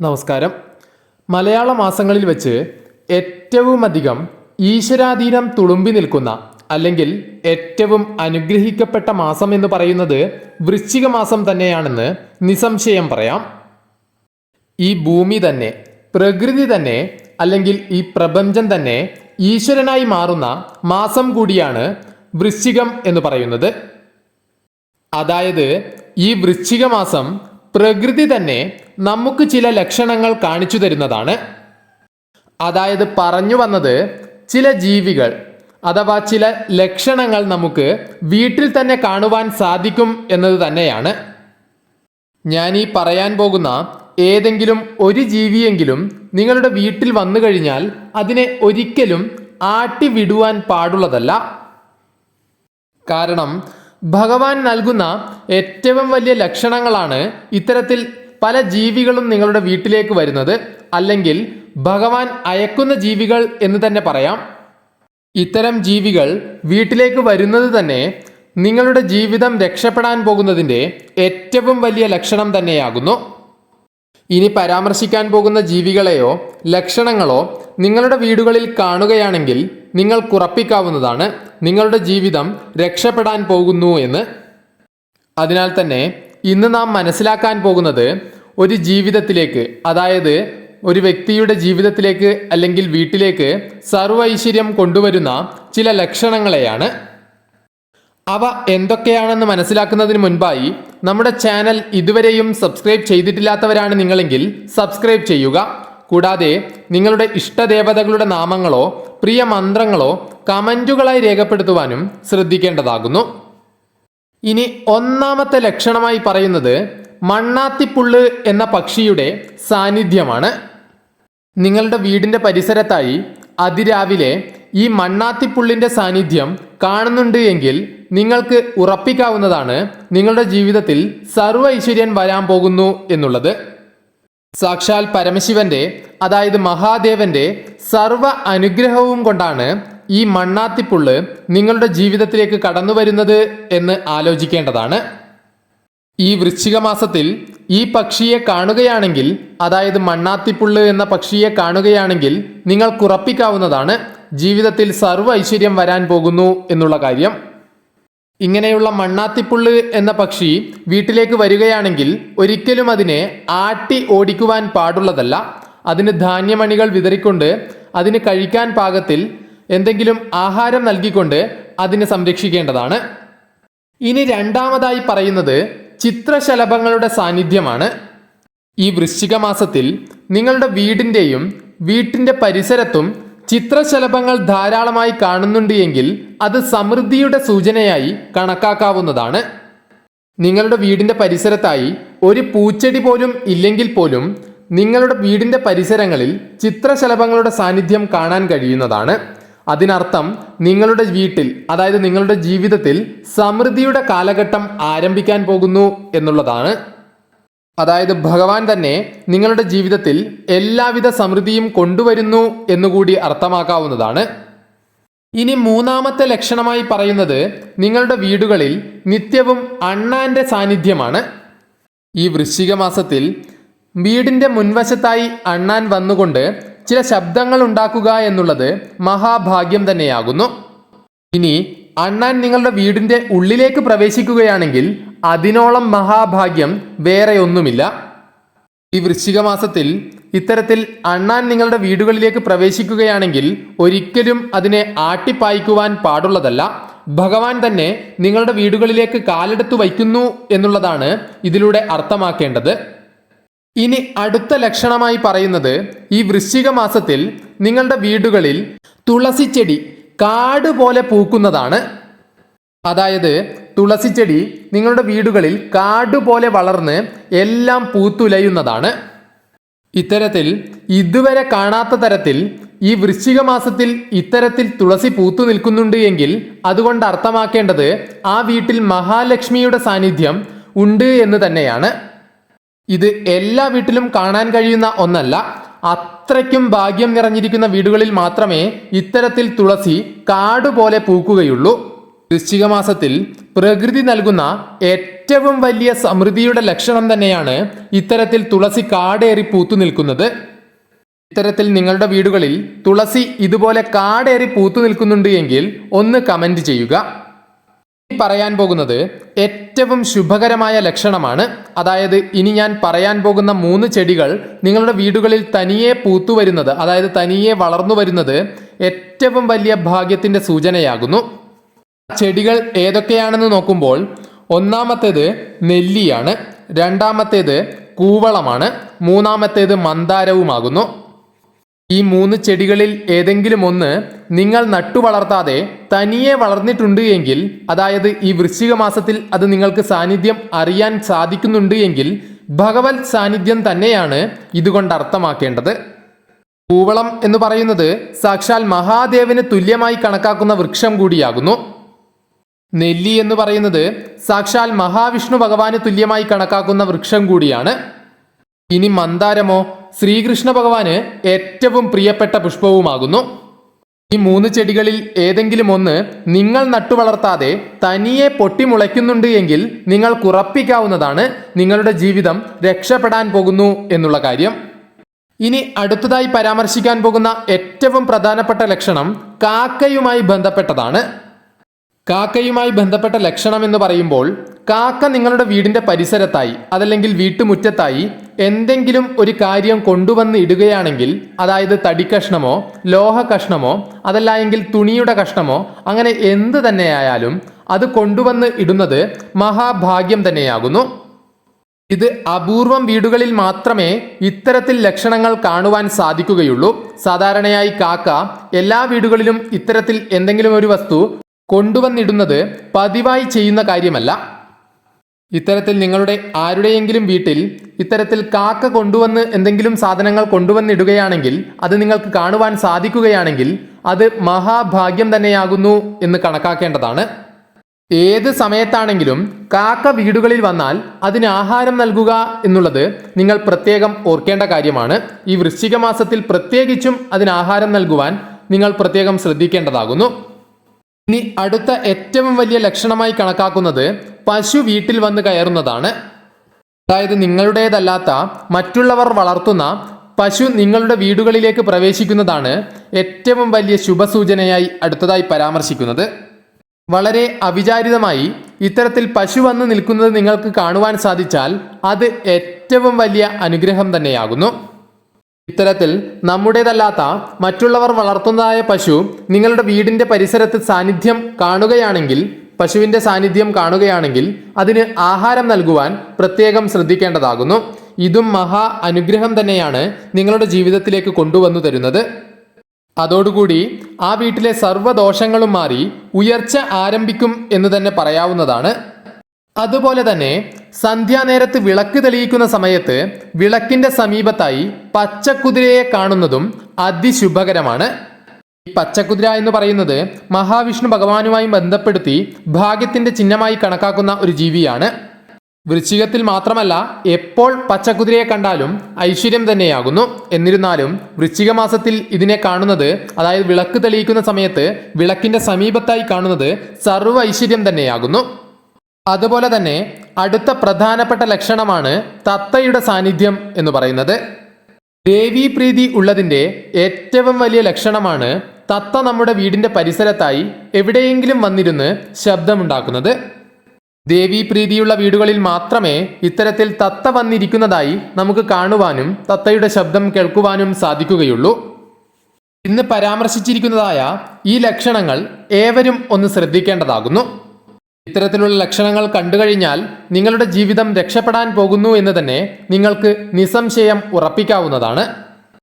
നമസ്കാരം. മലയാള മാസങ്ങളിൽ വെച്ച് ഏറ്റവുമധികം ഈശ്വരാധീനം തുളുമ്പി നിൽക്കുന്ന അല്ലെങ്കിൽ ഏറ്റവും അനുഗ്രഹിക്കപ്പെട്ട മാസം എന്ന് പറയുന്നത് വൃശ്ചിക മാസം തന്നെയാണെന്ന് നിസംശയം പറയാം. ഈ ഭൂമി തന്നെ പ്രകൃതി തന്നെ അല്ലെങ്കിൽ ഈ പ്രപഞ്ചം തന്നെ ഈശ്വരനായി മാറുന്ന മാസം കൂടിയാണ് വൃശ്ചികം എന്ന് പറയുന്നത്. അതായത് ഈ വൃശ്ചിക മാസം പ്രകൃതി തന്നെ നമുക്ക് ചില ലക്ഷണങ്ങൾ കാണിച്ചു തരുന്നതാണ്. അതായത് പറഞ്ഞു വന്നത് ചില ജീവികൾ അഥവാ ചില ലക്ഷണങ്ങൾ നമുക്ക് വീട്ടിൽ തന്നെ കാണുവാൻ സാധിക്കും എന്നത് തന്നെയാണ്. ഞാൻ ഈ പറയാൻ പോകുന്ന ഏതെങ്കിലും ഒരു ജീവിയെങ്കിലും നിങ്ങളുടെ വീട്ടിൽ വന്നു കഴിഞ്ഞാൽ അതിനെ ഒരിക്കലും ആട്ടി വിടുവാൻ പാടുള്ളതല്ല. കാരണം ഭഗവാൻ നൽകുന്ന ഏറ്റവും വലിയ ലക്ഷണങ്ങളാണ് ഇത്തരത്തിൽ പല ജീവികളും നിങ്ങളുടെ വീട്ടിലേക്ക് വരുന്നത്. അല്ലെങ്കിൽ ഭഗവാൻ അയക്കുന്ന ജീവികൾ എന്ന് തന്നെ പറയാം. ഇത്തരം ജീവികൾ വീട്ടിലേക്ക് വരുന്നത് തന്നെ നിങ്ങളുടെ ജീവിതം രക്ഷപ്പെടാൻ പോകുന്നതിന്റെ ഏറ്റവും വലിയ ലക്ഷണം തന്നെയാകുന്നു. ഇനി പരാമർശിക്കാൻ പോകുന്ന ജീവികളെയോ ലക്ഷണങ്ങളോ നിങ്ങളുടെ വീടുകളിൽ കാണുകയാണെങ്കിൽ നിങ്ങൾ കുറപ്പിക്കാവുന്നതാണ് നിങ്ങളുടെ ജീവിതം രക്ഷപ്പെടാൻ പോകുന്നു എന്ന്. അതിനാൽ തന്നെ ഇന്ന് നാം മനസ്സിലാക്കാൻ പോകുന്നത് ഒരു ജീവിതത്തിലേക്ക് അതായത് ഒരു വ്യക്തിയുടെ ജീവിതത്തിലേക്ക് അല്ലെങ്കിൽ വീട്ടിലേക്ക് സർവൈശ്വര്യം കൊണ്ടുവരുന്ന ചില ലക്ഷണങ്ങളെയാണ്. അവ എന്തൊക്കെയാണെന്ന് മനസ്സിലാക്കുന്നതിന് മുൻപായി നമ്മുടെ ചാനൽ ഇതുവരെയും സബ്സ്ക്രൈബ് ചെയ്തിട്ടില്ലാത്തവരാണ് നിങ്ങളെങ്കിൽ സബ്സ്ക്രൈബ് ചെയ്യുക. കൂടാതെ നിങ്ങളുടെ ഇഷ്ടദേവതകളുടെ നാമങ്ങളോ പ്രിയ മന്ത്രങ്ങളോ കമന്റുകളായി രേഖപ്പെടുത്തുവാനും ശ്രദ്ധിക്കേണ്ടതാകുന്നു. ഇനി ഒന്നാമത്തെ ലക്ഷണമായി പറയുന്നത് മണ്ണാത്തിപ്പുള്ള് എന്ന പക്ഷിയുടെ സാന്നിധ്യമാണ്. നിങ്ങളുടെ വീടിന്റെ പരിസരത്തായി അതിരാവിലെ ഈ മണ്ണാത്തിപ്പുള്ളിന്റെ സാന്നിധ്യം കാണുന്നുണ്ട് എങ്കിൽ നിങ്ങൾക്ക് ഉറപ്പിക്കാവുന്നതാണ് നിങ്ങളുടെ ജീവിതത്തിൽ സർവ ഐശ്വര്യൻ വരാൻ പോകുന്നു എന്നുള്ളത്. സാക്ഷാൽ പരമശിവന്റെ അതായത് മഹാദേവന്റെ സർവ അനുഗ്രഹവും കൊണ്ടാണ് ഈ മണ്ണാത്തിപ്പുള്ള് നിങ്ങളുടെ ജീവിതത്തിലേക്ക് കടന്നു വരുന്നത് എന്ന് ആലോചിക്കേണ്ടതാണ്. ഈ വൃശ്ചിക മാസത്തിൽ ഈ പക്ഷിയെ കാണുകയാണെങ്കിൽ അതായത് മണ്ണാത്തിപ്പുള്ള് എന്ന പക്ഷിയെ കാണുകയാണെങ്കിൽ നിങ്ങൾക്കുറപ്പിക്കാവുന്നതാണ് ജീവിതത്തിൽ സർവ ഐശ്വര്യം വരാൻ പോകുന്നു എന്നുള്ള കാര്യം. ഇങ്ങനെയുള്ള മണ്ണാത്തിപ്പുള്ള് എന്ന പക്ഷി വീട്ടിലേക്ക് വരികയാണെങ്കിൽ ഒരിക്കലും അതിനെ ആട്ടി ഓടിക്കുവാൻ പാടുള്ളതല്ല. അതിന് ധാന്യമണികൾ വിതറിക്കൊണ്ട് അതിന് കഴിക്കാൻ പാകത്തിൽ എന്തെങ്കിലും ആഹാരം നൽകിക്കൊണ്ട് അതിനെ സംരക്ഷിക്കേണ്ടതാണ്. ഇനി രണ്ടാമതായി പറയുന്നത് ചിത്രശലഭങ്ങളുടെ സാന്നിധ്യമാണ്. ഈ വൃശ്ചിക മാസത്തിൽ നിങ്ങളുടെ വീടിന്റെയും വീട്ടിന്റെ പരിസരത്തും ചിത്രശലഭങ്ങൾ ധാരാളമായി കാണുന്നുണ്ട് എങ്കിൽ അത് സമൃദ്ധിയുടെ സൂചനയായി കണക്കാക്കാവുന്നതാണ്. നിങ്ങളുടെ വീടിന്റെ പരിസരത്തായി ഒരു പൂച്ചെടി പോലും ഇല്ലെങ്കിൽ പോലും നിങ്ങളുടെ വീടിന്റെ പരിസരങ്ങളിൽ ചിത്രശലഭങ്ങളുടെ സാന്നിധ്യം കാണാൻ കഴിയുന്നതാണ്. അതിനർത്ഥം നിങ്ങളുടെ വീട്ടിൽ അതായത് നിങ്ങളുടെ ജീവിതത്തിൽ സമൃദ്ധിയുടെ കാലഘട്ടം ആരംഭിക്കാൻ പോകുന്നു എന്നുള്ളതാണ്. അതായത് ഭഗവാൻ തന്നെ നിങ്ങളുടെ ജീവിതത്തിൽ എല്ലാവിധ സമൃദ്ധിയും കൊണ്ടുവരുന്നു എന്നുകൂടി അർത്ഥമാക്കാവുന്നതാണ്. ഇനി മൂന്നാമത്തെ ലക്ഷണമായി പറയുന്നത് നിങ്ങളുടെ വീടുകളിൽ നിത്യവും അണ്ണാന്റെ സാന്നിധ്യമാണ്. ഈ വൃശ്ചിക മാസത്തിൽ വീടിന്റെ മുൻവശത്തായി അണ്ണാൻ വന്നുകൊണ്ട് ചില ശബ്ദങ്ങൾ ഉണ്ടാക്കുക എന്നുള്ളത് മഹാഭാഗ്യം തന്നെയാകുന്നു. ഇനി അണ്ണാൻ നിങ്ങളുടെ വീടിന്റെ ഉള്ളിലേക്ക് പ്രവേശിക്കുകയാണെങ്കിൽ അതിനോളം മഹാഭാഗ്യം വേറെ ഒന്നുമില്ല ഈ വൃശ്ചിക മാസത്തിൽ ഇത്തരത്തിൽ അണ്ണാൻ നിങ്ങളുടെ വീടുകളിലേക്ക് പ്രവേശിക്കുകയാണെങ്കിൽ ഒരിക്കലും അതിനെ ആട്ടിപ്പായിക്കുവാൻ പാടുള്ളതല്ല. ഭഗവാൻ തന്നെ നിങ്ങളുടെ വീടുകളിലേക്ക് കാലെടുത്തു വയ്ക്കുന്നു എന്നുള്ളതാണ് ഇതിലൂടെ അർത്ഥമാക്കേണ്ടത്. ഇനി അടുത്ത ലക്ഷണമായി പറയുന്നത് ഈ വൃശ്ചിക മാസത്തിൽ നിങ്ങളുടെ വീടുകളിൽ തുളസിച്ചെടി കാട് പോലെ പൂക്കുന്നതാണ്. അതായത് തുളസിച്ചെടി നിങ്ങളുടെ വീടുകളിൽ കാട് പോലെ വളർന്ന് എല്ലാം പൂത്തുലയുന്നതാണ്. ഇത്തരത്തിൽ ഇതുവരെ കാണാത്ത തരത്തിൽ ഈ വൃശ്ചിക മാസത്തിൽ ഇത്തരത്തിൽ തുളസി പൂത്തു നിൽക്കുന്നുണ്ട് എങ്കിൽ അതുകൊണ്ട് അർത്ഥമാക്കേണ്ടത് ആ വീട്ടിൽ മഹാലക്ഷ്മിയുടെ സാന്നിധ്യം ഉണ്ട് എന്ന് തന്നെയാണ്. ഇത് എല്ലാ വീട്ടിലും കാണാൻ കഴിയുന്ന ഒന്നല്ല അത്രയ്ക്കും ഭാഗ്യം നിറഞ്ഞിരിക്കുന്ന വീടുകളിൽ മാത്രമേ ഇത്തരത്തിൽ തുളസി കാടുപോലെ പൂക്കുകയുള്ളൂ. വൃശ്ചിക മാസത്തിൽ പ്രകൃതി നൽകുന്ന ഏറ്റവും വലിയ സമൃദ്ധിയുടെ ലക്ഷണം തന്നെയാണ് ഇത്തരത്തിൽ തുളസി കാടേറി പൂത്തു നിൽക്കുന്നത്. ഇത്തരത്തിൽ നിങ്ങളുടെ വീടുകളിൽ തുളസി ഇതുപോലെ കാടേറി പൂത്തു നിൽക്കുന്നുണ്ട് എങ്കിൽ ഒന്ന് കമന്റ് ചെയ്യുക. പറയാൻ പോകുന്നത് ഏറ്റവും ശുഭകരമായ ലക്ഷണമാണ്. അതായത് ഇനി ഞാൻ പറയാൻ പോകുന്ന മൂന്ന് ചെടികൾ നിങ്ങളുടെ വീടുകളിൽ തനിയെ പൂത്തു വരുന്നത് അതായത് തനിയെ വളർന്നു വരുന്നത് ഏറ്റവും വലിയ ഭാഗ്യത്തിന്റെ സൂചനയാകുന്നു. ചെടികൾ ഏതൊക്കെയാണെന്ന് നോക്കുമ്പോൾ ഒന്നാമത്തേത് നെല്ലിയാണ് രണ്ടാമത്തേത് കൂവളമാണ് മൂന്നാമത്തേത് മന്ദാരവുമാകുന്നു. ഈ മൂന്ന് ചെടികളിൽ ഏതെങ്കിലും ഒന്ന് നിങ്ങൾ നട്ടു വളർത്താതെ തനിയെ വളർന്നിട്ടുണ്ട് എങ്കിൽ അതായത് ഈ വൃശ്ചിക മാസത്തിൽ അത് നിങ്ങൾക്ക് സാന്നിധ്യം അറിയാൻ സാധിക്കുന്നുണ്ട് എങ്കിൽ ഭഗവത് സാന്നിധ്യം തന്നെയാണ് ഇതുകൊണ്ട് അർത്ഥമാക്കേണ്ടത്. കൂവളം എന്ന് പറയുന്നത് സാക്ഷാൽ മഹാദേവന് തുല്യമായി കണക്കാക്കുന്ന വൃക്ഷം കൂടിയാകുന്നു. നെല്ലി എന്ന് പറയുന്നത് സാക്ഷാൽ മഹാവിഷ്ണു ഭഗവാന് തുല്യമായി കണക്കാക്കുന്ന വൃക്ഷം കൂടിയാണ്. ഇനി മന്ദാരമോ ശ്രീകൃഷ്ണ ഭഗവാന് ഏറ്റവും പ്രിയപ്പെട്ട പുഷ്പവുമാകുന്നു. ഈ മൂന്ന് ചെടികളിൽ ഏതെങ്കിലും ഒന്ന് നിങ്ങൾ നട്ടുവളർത്താതെ തനിയെ പൊട്ടിമുളയ്ക്കുന്നുണ്ട് എങ്കിൽ നിങ്ങൾ കുറപ്പിക്കാവുന്നതാണ് നിങ്ങളുടെ ജീവിതം രക്ഷപ്പെടാൻ പോകുന്നു എന്നുള്ള കാര്യം. ഇനി അടുത്തതായി പരാമർശിക്കാൻ പോകുന്ന ഏറ്റവും പ്രധാനപ്പെട്ട ലക്ഷണം കാക്കയുമായി ബന്ധപ്പെട്ടതാണ്. കാക്കയുമായി ബന്ധപ്പെട്ട ലക്ഷണം എന്ന് പറയുമ്പോൾ കാക്ക നിങ്ങളുടെ വീടിന്റെ പരിസരത്തായി അതല്ലെങ്കിൽ വീട്ടുമുറ്റത്തായി എന്തെങ്കിലും ഒരു കാര്യം കൊണ്ടുവന്ന് ഇടുകയാണെങ്കിൽ അതായത് തടിക്കഷ്ണമോ കഷ്ണമോ ലോഹ കഷ്ണമോ അതല്ല എങ്കിൽ തുണിയുടെ കഷ്ണമോ അങ്ങനെ എന്ത് തന്നെയായാലും അത് കൊണ്ടുവന്ന് ഇടുന്നത് മഹാഭാഗ്യം തന്നെയാകുന്നു. ഇത് അപൂർവം വീടുകളിൽ മാത്രമേ ഇത്തരത്തിൽ ലക്ഷണങ്ങൾ കാണുവാൻ സാധിക്കുകയുള്ളൂ. സാധാരണയായി കാക്ക എല്ലാ വീടുകളിലും ഇത്തരത്തിൽ എന്തെങ്കിലും ഒരു വസ്തു കൊണ്ടുവന്നിടുന്നത് പതിവായി ചെയ്യുന്ന കാര്യമല്ല. ഇത്തരത്തിൽ നിങ്ങളുടെ ആരുടെയെങ്കിലും വീട്ടിൽ ഇത്തരത്തിൽ കാക്ക കൊണ്ടുവന്ന് എന്തെങ്കിലും സാധനങ്ങൾ കൊണ്ടുവന്നിടുകയാണെങ്കിൽ അത് നിങ്ങൾക്ക് കാണുവാൻ സാധിക്കുകയാണെങ്കിൽ അത് മഹാഭാഗ്യം തന്നെയാകുന്നു എന്ന് കണക്കാക്കേണ്ടതാണ്. ഏത് സമയത്താണെങ്കിലും കാക്ക വീടുകളിൽ വന്നാൽ അതിന് ആഹാരം നൽകുക എന്നുള്ളത് നിങ്ങൾ പ്രത്യേകം ഓർക്കേണ്ട കാര്യമാണ്. ഈ വൃശ്ചിക മാസത്തിൽ പ്രത്യേകിച്ചും അതിന് ആഹാരം നൽകുവാൻ നിങ്ങൾ പ്രത്യേകം ശ്രദ്ധിക്കേണ്ടതാകുന്നു. ഇനി അടുത്ത ഏറ്റവും വലിയ ലക്ഷണമായി കണക്കാക്കുന്നത് പശു വീട്ടിൽ വന്ന് കയറുന്നതാണ്. അതായത് നിങ്ങളുടേതല്ലാത്ത മറ്റുള്ളവർ വളർത്തുന്ന പശു നിങ്ങളുടെ വീടുകളിലേക്ക് പ്രവേശിക്കുന്നതാണ് ഏറ്റവും വലിയ ശുഭസൂചനയായി അടുത്തതായി പരാമർശിക്കുന്നത്. വളരെ അവിചാരിതമായി ഇത്തരത്തിൽ പശു വന്ന് നിൽക്കുന്നത് നിങ്ങൾക്ക് കാണുവാൻ സാധിച്ചാൽ അത് ഏറ്റവും വലിയ അനുഗ്രഹം തന്നെയാകുന്നു. ഇത്തരത്തിൽ നമ്മുടേതല്ലാത്ത മറ്റുള്ളവർ വളർത്തുന്നതായ പശു നിങ്ങളുടെ വീടിന്റെ പരിസരത്ത് സാന്നിധ്യം കാണുകയാണെങ്കിൽ പശുവിന്റെ സാന്നിധ്യം കാണുകയാണെങ്കിൽ അതിന് ആഹാരം നൽകുവാൻ പ്രത്യേകം ശ്രദ്ധിക്കേണ്ടതാകുന്നു. ഇതും മഹാ അനുഗ്രഹം തന്നെയാണ് നിങ്ങളുടെ ജീവിതത്തിലേക്ക് കൊണ്ടുവന്നു തരുന്നത്. അതോടുകൂടി ആ വീട്ടിലെ സർവദോഷങ്ങളും മാറി ഉയർച്ച ആരംഭിക്കും എന്ന് തന്നെ പറയാവുന്നതാണ്. അതുപോലെ തന്നെ സന്ധ്യാനേരത്ത് വിളക്ക് തെളിയിക്കുന്ന സമയത്ത് വിളക്കിന്റെ സമീപത്തായി പച്ചക്കുതിരയെ കാണുന്നതും അതിശുഭകരമാണ്. ഈ പച്ചക്കുതിര എന്ന് പറയുന്നത് മഹാവിഷ്ണു ഭഗവാനുമായി ബന്ധപ്പെടുത്തി ഭാഗ്യത്തിന്റെ ചിഹ്നമായി കണക്കാക്കുന്ന ഒരു ജീവിയാണ്. വൃശ്ചികത്തിൽ മാത്രമല്ല എപ്പോൾ പച്ചക്കുതിരയെ കണ്ടാലും ഐശ്വര്യം തന്നെയാകുന്നു. എന്നിരുന്നാലും വൃശ്ചിക മാസത്തിൽ ഇതിനെ കാണുന്നത് അതായത് വിളക്ക് തെളിയിക്കുന്ന സമയത്ത് വിളക്കിന്റെ സമീപത്തായി കാണുന്നത് സർവ ഐശ്വര്യം തന്നെയാകുന്നു. അതുപോലെ തന്നെ അടുത്ത പ്രധാനപ്പെട്ട ലക്ഷണമാണ് തത്തയുടെ സാന്നിധ്യം എന്ന് പറയുന്നത്. ദേവീപ്രീതി ഉള്ളതിന്റെ ഏറ്റവും വലിയ ലക്ഷണമാണ് തത്ത നമ്മുടെ വീടിന്റെ പരിസരത്തായി എവിടെയെങ്കിലും വന്നിരുന്ന് ശബ്ദമുണ്ടാക്കുന്നത്. ദേവീപ്രീതിയുള്ള വീടുകളിൽ മാത്രമേ ഇത്തരത്തിൽ തത്ത വന്നിരിക്കുന്നതായി നമുക്ക് കാണുവാനും തത്തയുടെ ശബ്ദം കേൾക്കുവാനും സാധിക്കുകയുള്ളൂ. ഇന്ന് പരാമർശിച്ചിരിക്കുന്നതായ ഈ ലക്ഷണങ്ങൾ ഏവരും ഒന്ന് ശ്രദ്ധിക്കേണ്ടതാകുന്നു. ഇത്തരത്തിലുള്ള ലക്ഷണങ്ങൾ കണ്ടുകഴിഞ്ഞാൽ നിങ്ങളുടെ ജീവിതം രക്ഷപ്പെടാൻ പോകുന്നു എന്ന് തന്നെ നിങ്ങൾക്ക് നിസ്സംശയം ഉറപ്പിക്കാവുന്നതാണ്.